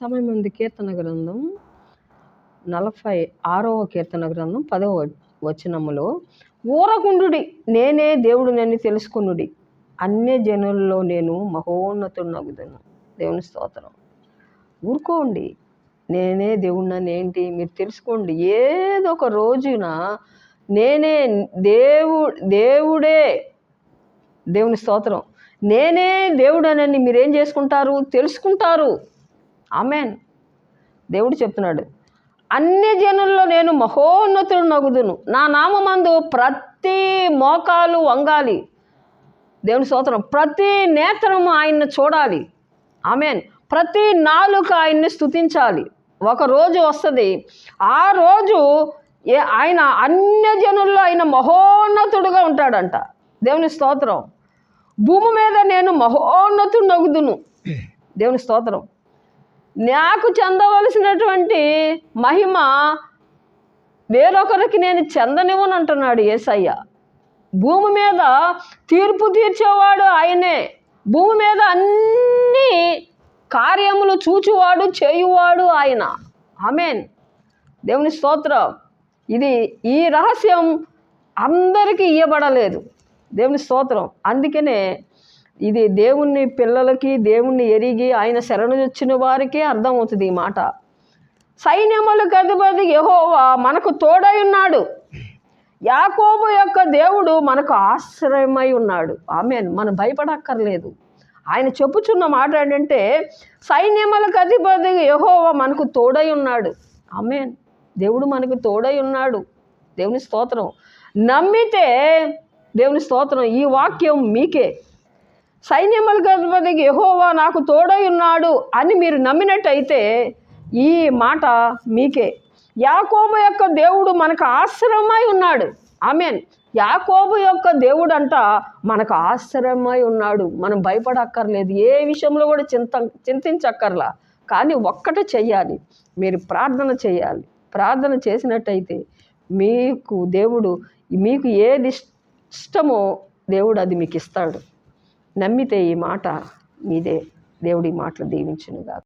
సమయం ఉంది కీర్తన గ్రంథం నలభై ఆరవ కీర్తన గ్రంథం పదవ వచనములో ఊరకుండుడి నేనే దేవుడినని తెలుసుకునుడి. అన్య జనుల్లో నేను మహోన్నతునగుదను దేవుని స్తోత్రం. ఊరుకోండి. నేనే దేవుడినని ఏంటి? మీరు తెలుసుకోండి. ఏదో ఒక రోజున నేనే దేవు దేవుడే. దేవుని స్తోత్రం. నేనే దేవుడనని మీరేం చేసుకుంటారు? తెలుసుకుంటారు. ఆమెన్. దేవుడు చెప్తున్నాడు అన్ని జనుల్లో నేను మహోన్నతుడు నగుదును. నా నామందు ప్రతి మోకాలు వంగాలి. దేవుని స్తోత్రం ప్రతి నేత్రము ఆయన్ని చూడాలి. ఆమెన్. ప్రతి నాలుక ఆయన్ని స్తుతించాలి. ఒక రోజు వస్తుంది ఆ రోజు ఏ ఆయన అన్య జనుల్లో ఆయన మహోన్నతుడుగా ఉంటాడంట. దేవుని స్తోత్రం భూమి మీద నేను మహోన్నతుడు నగుదును. దేవుని స్తోత్రం నాకు చెందవలసినటువంటి మహిమ వేరొకరికి నేను చెందనివ్వను అంటున్నాడు ఏసయ్య. భూమి మీద తీర్పు తీర్చేవాడు ఆయనే. భూమి మీద అన్ని కార్యములు చూచువాడు చేయువాడు ఆయన. ఆమెన్. దేవుని స్తోత్రం. ఇది ఈ రహస్యం అందరికీ ఇవ్వబడలేదు దేవుని స్తోత్రం. అందుకనే ఇది దేవుణ్ణి పిల్లలకి దేవుణ్ణి ఎరిగి ఆయన శరణు వచ్చిన వారికే అర్థమవుతుంది ఈ మాట. సైన్యములు అధిపతి యహోవా మనకు తోడై ఉన్నాడు. యాకోబు యొక్క దేవుడు మనకు ఆశ్రయమై ఉన్నాడు. ఆమెన్. మనం భయపడక్కర్లేదు. ఆయన చెప్పుచున్న మాట ఏంటంటే సైన్యములకు అధిపతి యహోవా మనకు తోడై ఉన్నాడు. ఆమెన్. దేవుడు మనకు తోడై ఉన్నాడు. దేవుని స్తోత్రం. నమ్మితే దేవుని స్తోత్రం. ఈ వాక్యం మీకే. సైన్యముల అధిపతికి యహోవా నాకు తోడై ఉన్నాడు అని మీరు నమ్మినట్టయితే ఈ మాట మీకే. యాకోబు యొక్క దేవుడు మనకు ఆశ్రమై ఉన్నాడు. ఆమెన్. యాకోబు యొక్క దేవుడు అంట మనకు ఆశ్రమై ఉన్నాడు. మనం భయపడక్కర్లేదు. ఏ విషయంలో కూడా చింత చింతించక్కర్లా. కానీ ఒక్కటే చెయ్యాలి. మీరు ప్రార్థన చేయాలి. ప్రార్థన చేసినట్టయితే మీకు దేవుడు మీకు ఏది ఇష్టమో దేవుడు అది మీకు ఇస్తాడు నమ్మితే ఈ మాట మీదే దేవుడి మాటలు దీవించునుగా